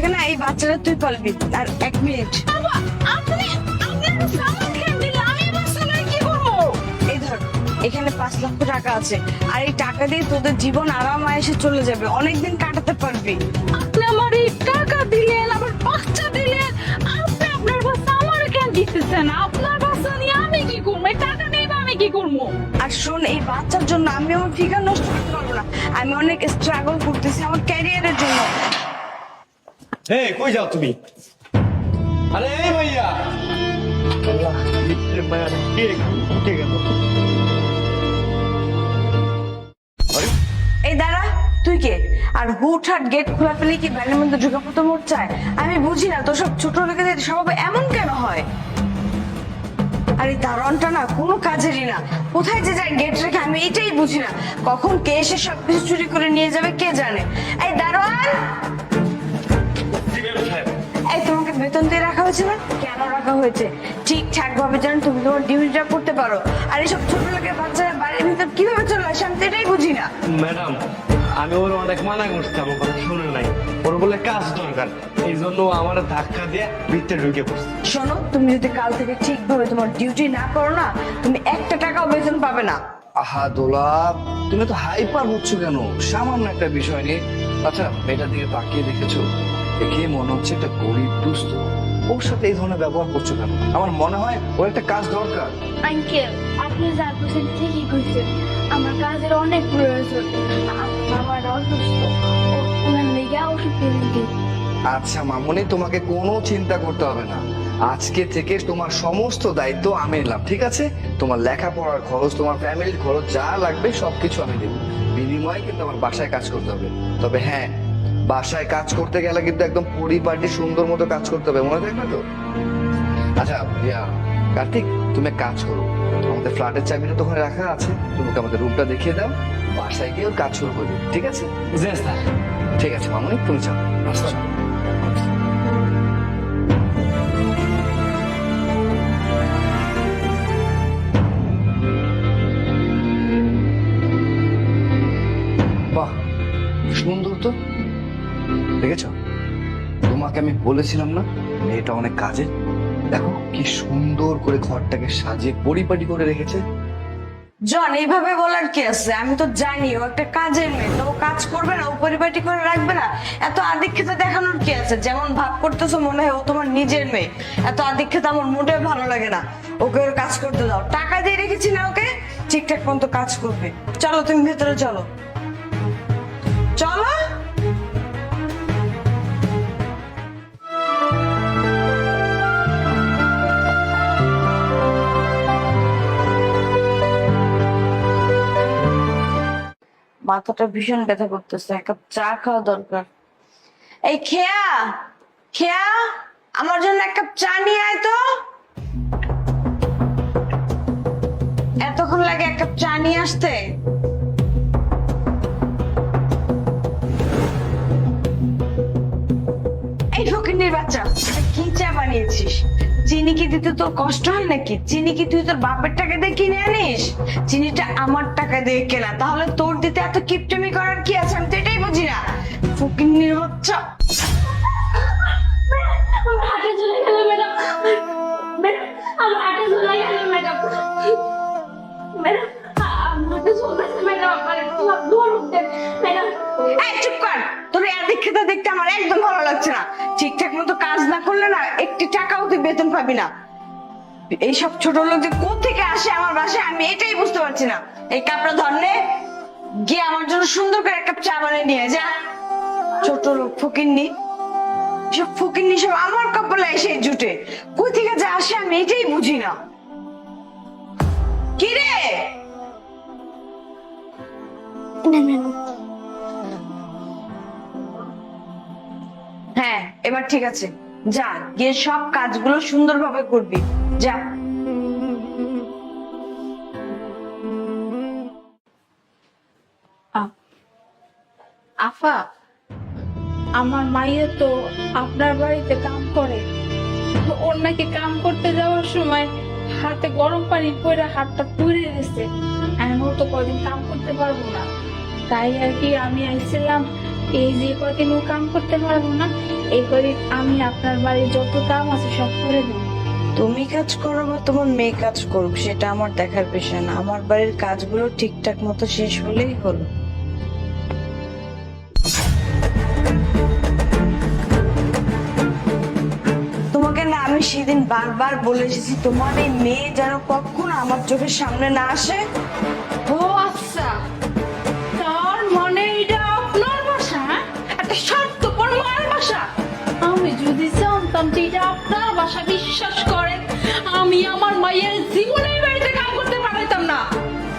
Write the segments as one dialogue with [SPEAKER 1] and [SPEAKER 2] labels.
[SPEAKER 1] থেকে না এই বাচ্চারা তুই পালবি আর এক মিনিট। এখানে পাঁচ লক্ষ টাকা আছে আর এই টাকা দিয়ে তোদের জীবন আরাম এসে চলে যাবে অনেকদিন কাটাতে পারবি।
[SPEAKER 2] আপনি আমার এই টাকা দিলেন আমার বাচ্চা দিলেন আপনি আপনার বাচ্চা আমার কেন দিতেছেন? আপনার বাচ্চা নিয়ে আমি কি করব? টাকা নিয়ে আমি কি করব?
[SPEAKER 1] আর শোন এই বাচ্চার জন্য আমি আমার ফিগার নষ্ট করতে পারব না। আমি অনেক স্ট্রাগল করতেছি আমার ক্যারিয়ারের জন্য।
[SPEAKER 3] এই
[SPEAKER 1] দাঁড়া তুই কে? আর হুটহাট গেট খোলা কি মধ্যে চায় আমি বুঝি না তো সব ছোট লোকেদের স্বভাব এমন কেন হয়? আর এই দারোয়ানটা না, কোনো কাজেরই না। কোথায় যে যায় গেট রেখে, আমি এটাই বুঝি না। কখন কে এসে সবকিছু চুরি করে নিয়ে যাবে, কে জানে? এই দারোয়ান! বেতন দিয়ে রাখা হয়েছে না? কেন রাখা হয়েছে? ঠিকঠাক ভাবে যেন তুমি তোমার ডিউটিটা করতে পারো। আর এইসব ছোট লোকের বাচ্চারা বাড়ির ভিতর কীভাবে চলে আসে আমি তো এটাই বুঝি না।
[SPEAKER 3] ম্যাডাম আমি ওর অনেক মানা করছি আমার কথা শুনে নাই। ওর বলে কাজ দরকার এই জন্য আমার ধাক্কা দিয়ে ভিতরে ঢুকে পড়ছে।
[SPEAKER 1] শোনো তুমি যদি কাল থেকে ঠিকভাবে তোমার ডিউটি না করো না তুমি একটা টাকাও বেতন পাবে না।
[SPEAKER 4] আহা দোলা তুমি তো হাইপার হচ্ছ কেন? সামান্য একটা বিষয় নিয়ে। আচ্ছা মেয়েটার দিকে তাকিয়ে দেখেছ? দেখে মনে হচ্ছে একটা গরিব দুস্থ ওর সাথে এই ধরনের ব্যবহার করছ কেন? আমার মনে হয় ওর একটা কাজ দরকার।
[SPEAKER 5] আঙ্কেল আপনি যা করছেন ঠিকই করছেন আমার কাজের অনেক প্রয়োজন। আমার অসুস্থ। ওনার লেগে ওষুধ কিনে দিন।
[SPEAKER 4] আচ্ছা মামনি তোমাকে কোনো চিন্তা করতে হবে না। আজকে থেকে তোমার সমস্ত দায়িত্ব আমি নিলাম ঠিক আছে? তোমার লেখাপড়ার খরচ তোমার ফ্যামিলির খরচ যা লাগবে সবকিছু আমি দেবো। বিনিময়ে কিন্তু আমার বাসায় কাজ করতে হবে। তবে হ্যাঁ বাসায় কাজ করতে গেলে কিন্তু একদম পরিপাটি সুন্দর মতো কাজ করতে হবে। মনে থাকবে তো? আচ্ছা ইয়া কার্তিক তুমি এক কাজ করো। আমাদের ফ্ল্যাটের চাবিটা তো ওখানে রাখা আছে। তুমি আমাদের রুমটা দেখিয়ে দাও। বাসায় গিয়ে কাজ শুরু করবে ঠিক আছে? ঠিক আছে মামনি তুমি যাও। আমি বলেছিলাম না, মেয়েটা অনেক কাজে দেখো কি সুন্দর করে ঘরটাকে সাজিয়ে পরিপাটি করে রেখেছে।
[SPEAKER 1] জন, এইভাবে বলার কি আছে? আমি তো জানি, ও একটা কাজের মেয়ে, তো ও কাজ করবে না, ও পরিপাটি করে রাখবে না। এত আদিক্ষেতা দেখানোর কি আছে? যেমন ভাব করতেছো মনে হয় ও তোমার নিজের মেয়ে। এত আদিক্ষেতা আমার মোটেও ভালো লাগে না। ওকে ওর কাজ করতে দাও। টাকা দিয়ে রেখেছি না ওকে? ঠিকঠাক মতো কাজ করবে। চলো, তুমি ভেতরে চলো। মাথাটা ভীষণ ব্যথা করতেছে, এক কাপ চা খাওয়া দরকার। এই খেয়া খেয়া, আমার জন্য এক কাপ চা নিয়ে আয় তো। এতক্ষণ লাগে এক কাপ চা নিয়ে আসতে। এই ফকিন্নির বাচ্চা কি চা বানিয়েছিস? চিনি কি দিতে তোর কষ্ট হয় নাকি? চিনি কি তুই তোর বাপের টাকা দিয়ে কিনে আনিস? চিনিটা আমার টাকা দিয়ে কেনা। তাহলে তোর দিতে এত কিপটেমি করার কি আছে? আমি তো এটাই বুঝি না। ফকিন্নির বাচ্চা।
[SPEAKER 5] আমার হাতে চলে গেল ম্যাডাম ম্যাডাম আমার হাতে চলে গেল ম্যাডাম ম্যাডাম আমার হাতে চলতেছে ম্যাডাম আমার একটু দৌড় উঠতে ম্যাডাম
[SPEAKER 1] এই, চুপ কর। তোর এই আদিক্ষেতা দেখতে আমার একদম ভালো লাগছে না। ঠিকঠাক মতো কাজ না করলে না একটি টাকাও তুই বেতন পাবি না। এইসব ছোট লোকদের কোথেকে আসে আমার বাসায় আমি এটাই বুঝতে পারছি না। এই কাপড়া ধরনে গিয়ে আমার জন্য সুন্দর করে এক কাপ চা বানিয়ে নিয়ে যা। ছোট লোক ফকিন্নি সব ফকিন্নি সব আমার কপালে এসে জুটে। কই থেকে যে আসে আমি এটাই বুঝি না। কি রে? হ্যাঁ এবার ঠিক আছে। যা, গিয়ে সব কাজগুলো সুন্দরভাবে করবি। যা।
[SPEAKER 2] আফা, আমার মাইয়া তো আপনার বাড়িতে কাম করে। ওর নাকি কাম করতে যাওয়ার সময় হাতে গরম পানি পরে হাতটা পুড়ে গেছে। এখন ও তো কদিন কাম করতে পারব না। তাই আর কি আমি আইছিলাম, এই যে কদিন ও কাম করতে পারব না এই আমি আপনার বাড়ির যত আছে সব করে দেবো।
[SPEAKER 1] তুমি কাজ করো বা তোমার মেয়ে কাজ করুক, সেটা আমার দেখার না। আমার বাড়ির কাজগুলো ঠিকঠাক মতো শেষ হলেই হলো। তোমাকে না আমি সেদিন বারবার বলে এসেছি, তোমার এই মেয়ে যেন কখনো আমার চোখের সামনে না আসে।
[SPEAKER 2] আমি যদি জানতাম যে এটা আপনার বাসা বিশ্বাস করেন আমি আমার মায়ের জীবনে বাড়িতে কাম করতে পারতাম না।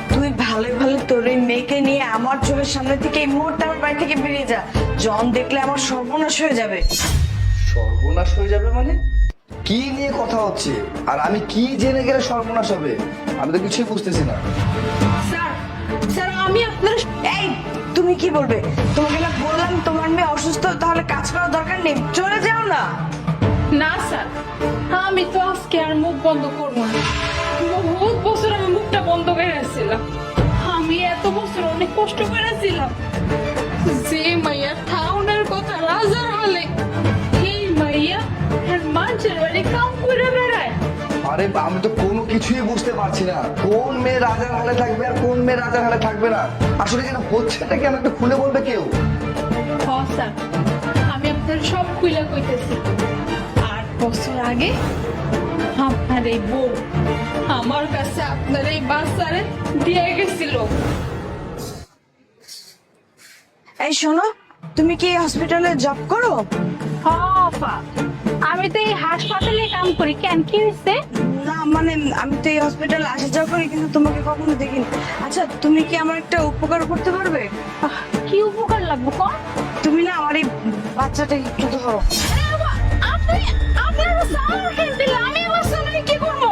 [SPEAKER 1] তুই ভালো ভালো তোর এই মেয়েকে নিয়ে আমার চোখের সামনে থেকে এই মুহূর্তে আমার বাড়ি থেকে বেরিয়ে যা। জন দেখলে আমার সর্বনাশ হয়ে যাবে।
[SPEAKER 4] সর্বনাশ হয়ে যাবে মানে? কি নিয়ে কথা হচ্ছে? আর আমি কি জেনে গেলে সর্বনাশ হবে? আমি তো কিছুই বুঝতেছি না।
[SPEAKER 2] স্যার স্যার আমি আপনার
[SPEAKER 1] এই তুমি কি বলবে? তোমাকে না বললাম তোমার মেয়ে অসুস্থ তাহলে কাজ করার দরকার নেই। চলে যাও না।
[SPEAKER 2] না স্যার। আমি তো আজকে আর মুখ বন্ধ করব না। বহুত বছর আমি মুখটা বন্ধ করে রাখছিলাম। আমি এত বছর অনেক কষ্ট করেছিলাম। যে মাইয়া টাউনের কথা রাজার হালে এই মাইয়া মানুষের বাড়ি কাম করে বেড়ায়।
[SPEAKER 4] আরে আমি তো কোনো কিছুই বুঝতে পারছি না। কোন মেয়ে রাজার হালে থাকবে আর কোন মেয়ে রাজার হালে থাকবে না। আসলে যেন হচ্ছেটা কি আমাকে খুলে বলবে কেউ?
[SPEAKER 2] স্যার আমি আপনার সব খুইলা কইতেছি। আট বছর আগে আপনার এই বউ আমার কাছে আপনার এই বাচ্চারে দিয়ে গেছিল।
[SPEAKER 1] এই শোনো তুমি কি হসপিটালে জব করো?
[SPEAKER 2] হফা আমি তো এই হাসপাতালে কাম করি। কেন? কি হয়েছে?
[SPEAKER 1] না মানে আমি তো এই হসপিটালে আসা যাওয়া করি কিন্তু তোমাকে কখনো দেখিনি। আচ্ছা তুমি কি আমার একটা উপকার করতে পারবে?
[SPEAKER 2] আহ, কি উপকার লাগবে কোন
[SPEAKER 1] তুমি না আমার এই বাচ্চাটাকে একটু ধরো।
[SPEAKER 2] আপনি আপনার সাউন্ড হ্যান্ডেল আমি আমার সামনে কি করব?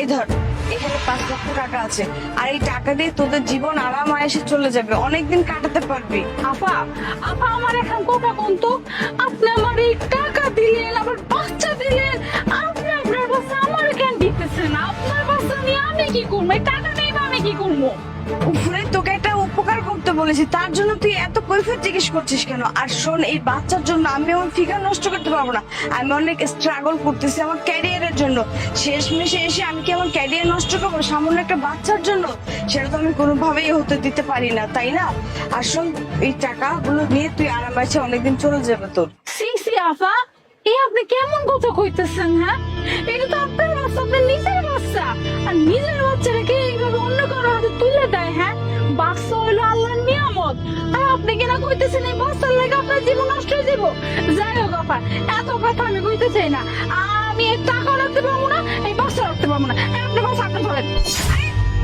[SPEAKER 1] এই ধর। এখানে পাঁচ লক্ষ টাকা আছে। আর এই টাকা দিয়ে তোদের জীবন আরাম আয়েসে চলে যাবে। অনেকদিন কাটাতে পারবি।
[SPEAKER 2] আপা আপা, আমার এখন কথা কোন তো। আপনি আমার এই টাকা দিলেন আবার বাচ্চা দিলেন। আপনি আপনার বাচ্চা আমার কেন দিতেছেন? আপনার বাচ্চা নিয়ে আমি কি করব? টাকা নিয়ে আমি কি করব?
[SPEAKER 1] তোকে একটা উপকার করতে বলেছি। তার জন্য তুই এত জিজ্ঞেস করছিস কেন? আর শোন, এই বাচ্চার জন্য আমি আমার ফিগার নষ্ট করতে পারব না। আমি অনেক স্ট্রাগল করতেছি আমার ক্যারিয়ারের জন্য। শেষ মেশে এসে আমি কি আমার ক্যারিয়ার নষ্ট করব? সামান্য একটা বাচ্চার জন্য? সেটা তো আমি কোনোভাবেই হতে দিতে পারি না, তাই না? আর শোন, এই টাকাগুলো নিয়ে তুই আরাম আছে, অনেকদিন চলে যাবে তোর।
[SPEAKER 2] সি সি আপা এই আপনি কেমন কথা কইতেছেন হ্যাঁ? এটা তো আপনার বাচ্চা, আপনার নিজের বাচ্চা। আর নিজের বাচ্চাটাকে কারও হাতে তুলে দেয় হ্যাঁ? বাচ্চা হইল আল্লাহর নিয়ামত। আর আপনি কিনা কইতেছেন, এই বাচ্চার লাগে আপনার জীবন নষ্ট হয়ে যাব যাই হোক আপা এত কথা আমি কইতে চাই না। আমি এই টাকা রাখতে পারব না, এই বাচ্চা রাখতে পারব না। আপনি বাচ্চা আপনি ধরেন।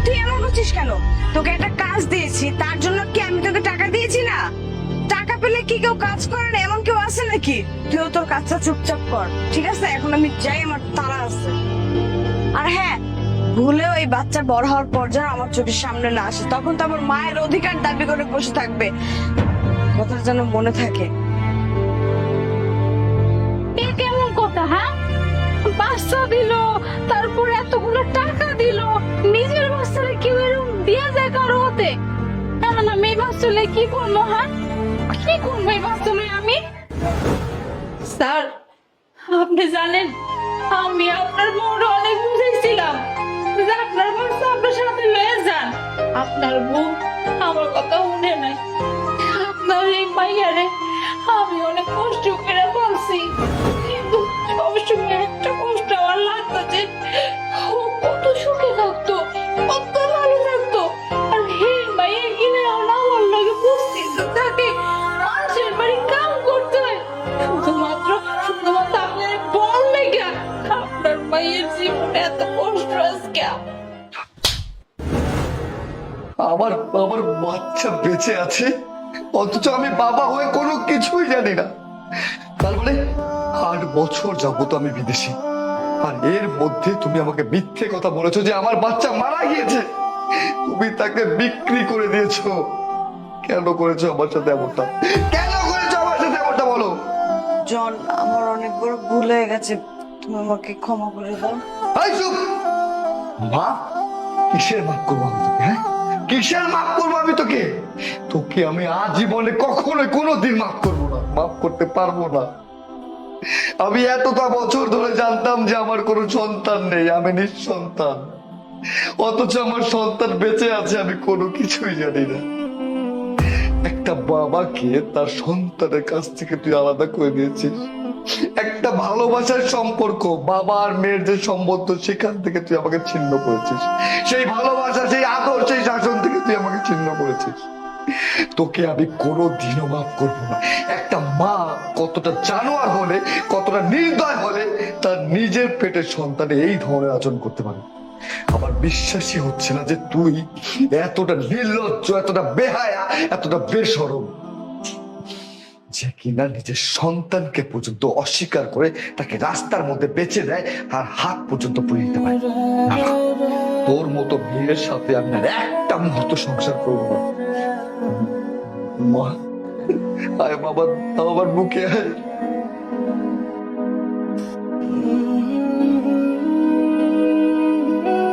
[SPEAKER 1] তুই এমন করছিস কেন? তোকে একটা কাজ দিয়েছি, তার জন্য কি আমি তোকে টাকা দিয়েছি না? টাকা পেলে কি কেউ কাজ করে না? এমন কেউ আছে নাকি? তুইও তোর কাজটা চুপচাপ কর, ঠিক আছে? এখন আমি যাই, আমার তারা আছে। আর হ্যাঁ ভুলেও এই বাচ্চা বড় হওয়ার পর যেন আমার চোখের সামনে না আসে তখন তো আমার মায়ের অধিকার দাবি করে বসে থাকবে। কথা যেন মনে থাকে।
[SPEAKER 2] এ কেমন কথা হ্যাঁ? বাচ্চা দিল তারপর এতগুলো টাকা দিল নিজের বাচ্চারে কেউ এরকম দিয়া যায় কারও হতে? না মেয়ে কি করব হ্যাঁ? কি করব এই আমি? স্যার আপনি জানেন আমি আপনার বউরে অনেক বুঝাইছিলাম যে আপনার আপনার সাথে লয়ে যান। আপনার বউ আমার কথা শুনে নাই। আপনার এই মাইয়ারে আমি অনেক কষ্ট বলছি। কিন্তু সবসময় একটা কষ্ট আমার লাগতো যে আমার
[SPEAKER 4] আমার বাচ্চা বেঁচে আছে অথচ আমি বাবা হয়ে কোনো কিছুই জানি না। তারপরে আট বছর যাবত আমি বিদেশি আর এর মধ্যে তুমি আমাকে মিথ্যে কথা বলেছ যে আমার বাচ্চা মারা গিয়েছে। তুমি তাকে বিক্রি করে দিয়েছ। কেন করেছ আমার সাথে এমনটা? কেন করেছ আমার সাথে এমনটা বলো?
[SPEAKER 1] জন আমার অনেক বড় ভুল হয়ে গেছে। তুমি আমাকে ক্ষমা করে দাও।
[SPEAKER 4] এই চুপ! মা কিসের মাফ করব আমি তোকে হ্যাঁ? কিসের মাফ করব আমি তোকে? তোকে আমি আজীবনে কখনোই কোনোদিন মাফ করব না। মাফ করতে পারব না। আমি এতটা বছর ধরে জানতাম যে আমার কোনো সন্তান নেই, আমি নিঃসন্তান। অথচ আমার সন্তান বেঁচে আছে, আমি কোনো কিছুই জানি না। একটা বাবাকে তার সন্তানের কাছ থেকে তুই আলাদা করে দিয়েছিস। একটা ভালোবাসার সম্পর্ক, বাবা আর মেয়ের যে সম্বন্ধ, সেখান থেকে তুই আমাকে ছিন্ন করেছিস। সেই ভালোবাসা, সেই আদর, সেই ছিন্ন করেছিস। তোকে আমি কোনো দিনও মাফ করব না। একটা মা কতটা জানোয়ার হলে কতটা নির্দয় হলে তার নিজের পেটের সন্তানে এই ধরনের আচরণ করতে পারে। আমার বিশ্বাসই হচ্ছে না যে তুই এতটা নির্লজ্জ এতটা বেহায়া এতটা বেসরম যে কিনা নিজের সন্তানকে পর্যন্ত অস্বীকার করে তাকে রাস্তার মধ্যে বেঁচে দেয় আর হাত পর্যন্ত পুড়ে দিতে পারে। তোর মতো মেয়ের সাথে আমি আর একটা মুহূর্ত সংসার করব। না মা আয় বাবা আমার বুকে আয়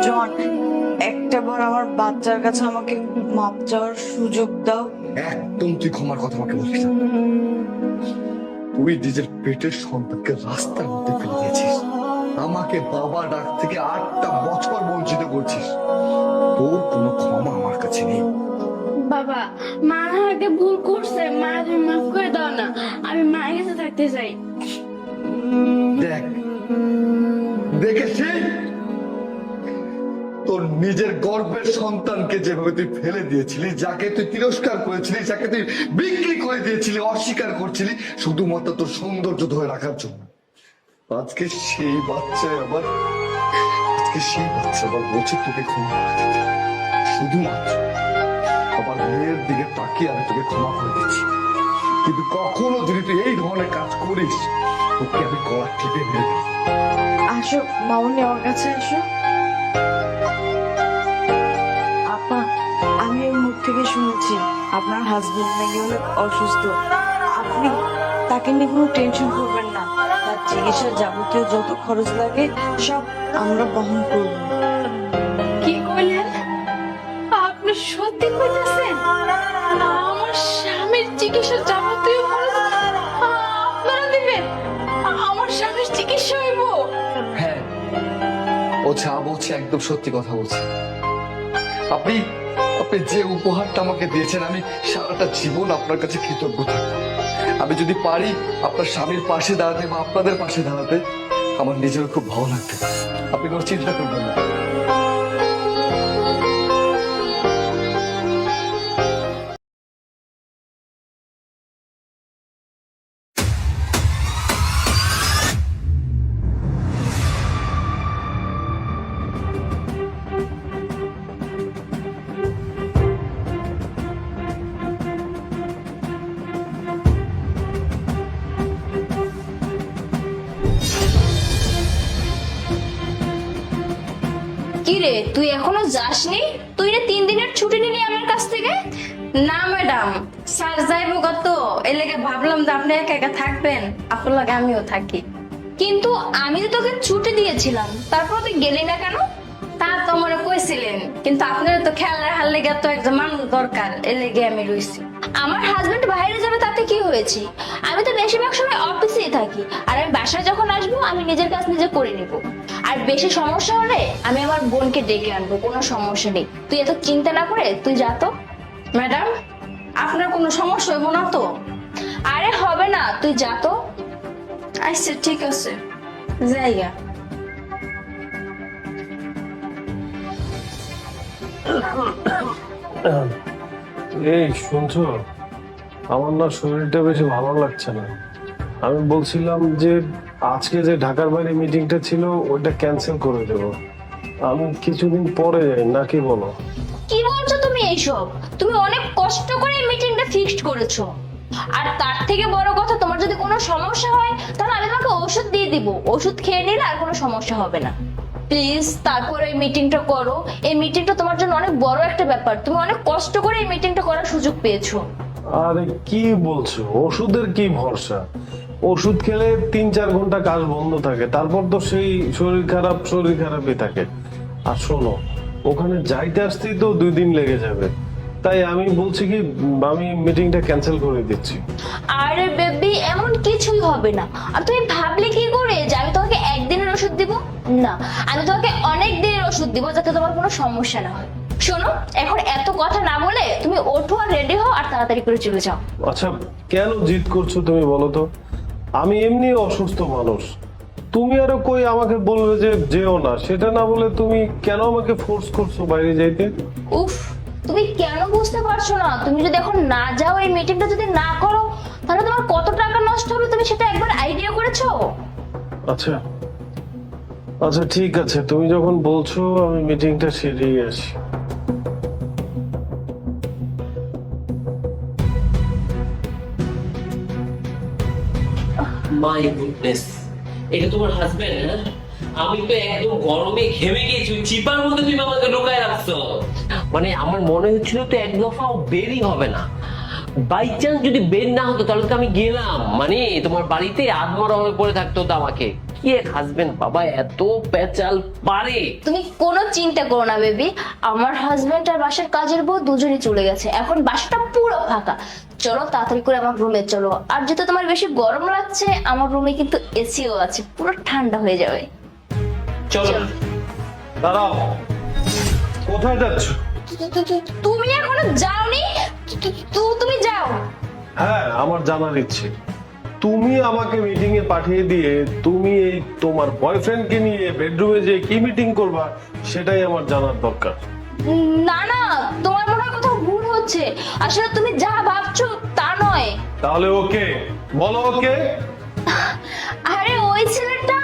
[SPEAKER 1] জন একটা আমার বাচ্চার কাছে আমাকে মাপ চাওয়ার সুযোগ দাও।
[SPEAKER 4] একদম তুই ক্ষমার কথা আমাকে বলিস না। তুই নিজের পেটের সন্তানকে রাস্তার মধ্যে ফেলে দিয়েছিস। আমাকে বাবা ডাক থেকে আটটা বছর বঞ্চিত করছিস। তোর কোনো ক্ষমা আমার কাছে নেই।
[SPEAKER 5] বাবা মা আমাকে ভুল করছে। মা তুমি মাফ করে দাও না। আমি মায়ের কাছে থাকতে চাই।
[SPEAKER 4] দেখ দেখেছিস? তোর নিজের গর্বের সন্তানকে যেভাবে তুই ফেলে দিয়েছিলি যাকে তুই তিরস্কার করেছিলি যাকে তুই বিক্রি করে দিয়েছিলি অস্বীকার করছিলি শুধুমাত্র তোর সৌন্দর্য ধরে রাখার জন্য। আজকে সেই বাচ্চায় আবার আজকে সেই বাচ্চা আবার বলছে তোকে ক্ষমা শুধুমাত্র আমার মেয়ের দিকে তাকিয়ে আমি তোকে ক্ষমা করে দিচ্ছি। কিন্তু কখনো যদি তুই এই ধরনের কাজ করিস, তোকে আমি গলা টিপে মেরে।
[SPEAKER 1] আসো, মামনি আমার কাছে আসো। আপা, আমি ওর মুখ থেকে শুনেছি আপনার হাজবেন্ড নাকি অনেক অসুস্থ। আপনি তাকে নিয়ে কোনো টেনশন করবেন চিকিৎসার যাবতীয় যত খরচ লাগে সব আমরা বহন করব।
[SPEAKER 2] কি কইলেন আপনি সত্যি কইতেছেন? আমার স্বামীর চিকিৎসা যাবতীয় খরচ আপনারা দিবেন? আমার স্বামীর চিকিৎসা হইব?
[SPEAKER 4] হ্যাঁ ও যা বলছে একদম সত্যি কথা বলছে। আপনি আপনি যে উপহারটা আমাকে দিয়েছেন আমি সারাটা জীবন আপনার কাছে কৃতজ্ঞ থাকব। আমি যদি পারি, আপনার স্বামীর পাশে দাঁড়াতে বা আপনাদের পাশে দাঁড়াতে, আমার নিজেরও খুব ভালো লাগবে। আপনি কোনো চিন্তা করবেন না।
[SPEAKER 5] রে, তুই এখনও যাসনি? তুই রে তিন দিনের ছুটি নিলি আমার কাছ থেকে?
[SPEAKER 2] না, ম্যাডাম। স্যার যাইব কত এর ভাবলাম যে আপনি একা একা থাকবেন। আপনার লাগে আমিও থাকি।
[SPEAKER 5] কিন্তু আমি তো তোকে ছুটি দিয়েছিলাম তারপর তুই গেলি না কেন?
[SPEAKER 2] তা তো মনে কইছিলেন। কিন্তু আপনার তো খেয়াল রাখার লেগে তো একজন মানুষ দরকার, এর আমি রইছি।
[SPEAKER 5] আমার হাজবেন্ড বাইরে যাবে, তাতে কি হয়েছে? আমি তো বেশিরভাগ সময় অফিসেই থাকি। আর আমি বাসায় যখন আসব, আমি নিজের কাজ নিজে করে নিব। আর বেশি সমস্যা হলে আমি আমার বোনকে ডেকে আনব কোনো সমস্যা নেই। তুই এত চিন্তা না করে তুই যা তো।
[SPEAKER 2] ম্যাডাম আপনার কোনো সমস্যা হইব না তো?
[SPEAKER 5] আরে হবে না তুই যা তো।
[SPEAKER 2] আচ্ছা ঠিক আছে। জায়গা
[SPEAKER 6] এই শুনছো? আমার না শরীরটা বেশি ভালো লাগছে না। আমি বলছিলাম যে আজকে যে ঢাকার বাইরে মিটিংটা ছিল ওইটা ক্যান্সেল করে দেব। আমি কিছুদিন পরে যাই নাকি বলো?
[SPEAKER 5] কি বলছো তুমি এইসব তুমি অনেক কষ্ট করে এই মিটিংটা ফিক্সড করেছ। আর তার থেকে বড় কথা তোমার যদি কোনো সমস্যা হয় তাহলে আমি তোমাকে ওষুধ দিয়ে দিব। ওষুধ খেয়ে নিলে আর কোনো সমস্যা হবে না। প্লিজ তারপর এই মিটিংটা করো। এই মিটিংটা তোমার জন্য অনেক বড় একটা ব্যাপার। তুমি অনেক কষ্ট করে এই মিটিংটা করার সুযোগ পেয়েছ।
[SPEAKER 6] আরে কি বলছো? ওষুধের কি ভরসা? ওষুধ খেলে তিন চার ঘণ্টা কাজ বন্ধ থাকে। তারপর তো সেই শরীর খারাপ শরীর খারাপই থাকে। আর শোনো ওখানে যাইতে আসতেই তো দুই দিন লেগে যাবে। তাই আমি বলছি কি আমি মিটিংটা ক্যান্সেল করে দিচ্ছি।
[SPEAKER 5] আরে বেবি এমন কিছুই হবে না। আর তুমি ভাবলে কি করে যে আমি তোমাকে একদিনের ওষুধ দিব? না আমি তোমাকে অনেক দিনের ওষুধ দিব যাতে তোমার কোনো সমস্যা না হয়। শোনো এখন এত কথা না বলে তুমি ওঠো আর রেডি হও আর তাড়াতাড়ি করে চলে যাও।
[SPEAKER 6] আচ্ছা কেন জিদ করছ তুমি বলো তো? আমি এমনি অসুস্থ মানুষ। তুমি আরও কই আমাকে বলবে যে যেও না সেটা না বলে তুমি কেন আমাকে ফোর্স করছ বাইরে যাইতে?
[SPEAKER 5] উফ তুমি কেন বুঝতে পারছ না? তুমি যদি এখন না যাও এই মিটিংটা যদি না করো তাহলে তোমার কত টাকা নষ্ট হবে তুমি সেটা একবার আইডিয়া করেছ?
[SPEAKER 6] আচ্ছা। আচ্ছা ঠিক আছে। তুমি যখন বলছো আমি মিটিংটা সেরেই আসি।
[SPEAKER 7] মাই গুডনেস এটা তোমার হাজবেন্ড হ্যাঁ? আমি তো একদম গরমে ঘেমে গেছি চিপার মধ্যে তুমি আমাকে ঢুকায় রাখছো। মানে আমার মনে হচ্ছিল তো এক দফাও বেরই হবে না। বাই চান্স যদি বের না হতো, তাহলে তো আমি গেলাম। মানে তোমার বাড়িতে আধমরা হয়ে পড়ে থাকতো তো আমাকে। কি এক হাজবেন্ড বাবা এত পেঁচাল পারে?
[SPEAKER 5] তুমি কোনো চিন্তা করো না বেবি আমার হাজবেন্ড আর বাসার কাজের বউ দুজনই চলে গেছে। এখন বাসাটা পুরো ফাঁকা। চলো তাড়াতাড়ি করে আমার রুমে চলো। আর যেহেতু তোমার বেশি গরম লাগছে আমার রুমে কিন্তু এসিও আছে। পুরো ঠান্ডা হয়ে যাবে।
[SPEAKER 7] চলো।
[SPEAKER 6] দাঁড়াও। কোথায় যাচ্ছ?
[SPEAKER 5] তুমি এখনও যাওনি? তুমি যাও।
[SPEAKER 6] হ্যাঁ আমার জানার ইচ্ছে। তুমি আমাকে মিটিং এ পাঠিয়ে দিয়ে তুমি এই তোমার বয়ফ্রেন্ডকে নিয়ে বেডরুমে যে কি মিটিং করবা সেটাই আমার জানার দরকার।
[SPEAKER 5] না না তোমার মনে হয় কোথাও ভুল হচ্ছে। আসলে তুমি যা ভাবছ তা নয়।
[SPEAKER 6] তাহলে ওকে বলো ওকে।
[SPEAKER 5] আরে ওই ছেলেটা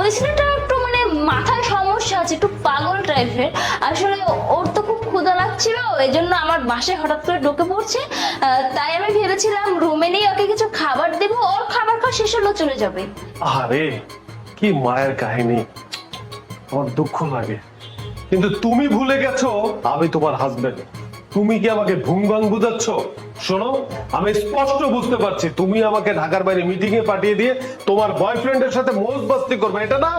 [SPEAKER 5] ওই ছেলেটা একটু মানে মাথায় সমস্যা আছে একটু পাগল টাইপের আসলে ওর খুব এই জন্য আমার বাসায় হঠাৎ করে ঢুকে পড়ছে। তাই আমি ভেবেছিলাম রুমে নিয়ে ওকে কিছু খাবার দেবো, ওর খাবার খাওয়া শেষ হলো চলে যাবে।
[SPEAKER 6] আরে, কি মায়ের কাহিনী। আমার দুঃখ লাগে। কিন্তু তুমি ভুলে গেছো, আমি তোমার হাজবেন্ড তুমি কি আমাকে ভুংভাং বুঝাচ্ছ? শোনো, আমি স্পষ্ট বুঝতে পারছি, তুমি আমাকে ঢাকার বাইরে মিটিং এ পাঠিয়ে দিয়ে তোমার বয়ফ্রেন্ডের সাথে মোজ বাস্তি করবে, এটা না?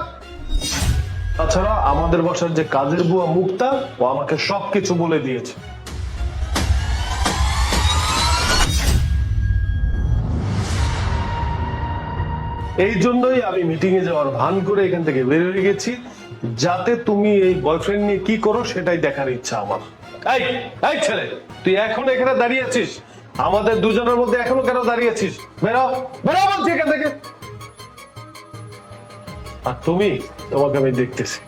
[SPEAKER 6] তাছাড়া আমাদের বাসার যে কাজের বুয়া মুক্তা, ও আমাকে সবকিছু বলে দিয়েছে। এই জন্যই আমি মিটিং এ যাওয়ার ভান করে এখান থেকে বের হয়ে গেছি। যাতে তুমি এই বয়ফ্রেন্ড নিয়ে কি করো সেটাই দেখার ইচ্ছা আমার। এই এই ছেলে, তুই এখন এখানে দাঁড়িয়ে আছিস? আমাদের দুজনের মধ্যে এখনও কেন দাঁড়িয়ে আছিস? বেরো বেরো বলছি এখান থেকে। আর তুমি? তোমাকে আমি দেখতেছি।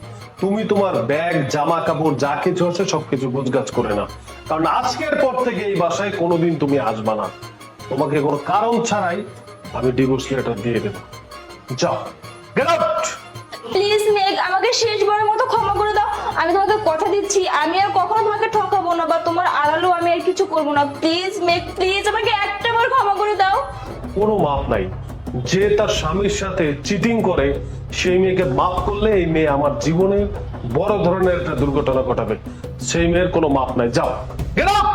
[SPEAKER 6] তুমি তোমার ব্যাগ জামা কাপড় যা কিছু আছে সবকিছু গোছগাছ করে না কারণ আজকের পর থেকে এই বাসায় কোনোদিন তুমি আসবা না। তোমাকে কোনো কারণ ছাড়াই আমি ডিভোর্স লেটার দিয়ে দেবো। যাও গেট আউট
[SPEAKER 5] প্লিজ মেঘ আমাকে শেষবারের মতো ক্ষমা করে দাও। আমি তোমাকে কথা দিচ্ছি আমি আর কখনো তোমাকে ঠকাবো না বা তোমার আড়ালেও আমি আর কিছু করব না। প্লিজ মেঘ প্লিজ আমাকে একটা বার ক্ষমা করে দাও।
[SPEAKER 6] কোনো মাপ নাই। যে তার স্বামীর সাথে চিটিং করে সেই মেয়েকে মাপ করলে এই মেয়ে আমার জীবনে বড় ধরনের একটা দুর্ঘটনা ঘটাবে। সেই মেয়ের কোনো মাপ নাই। যাও। আউট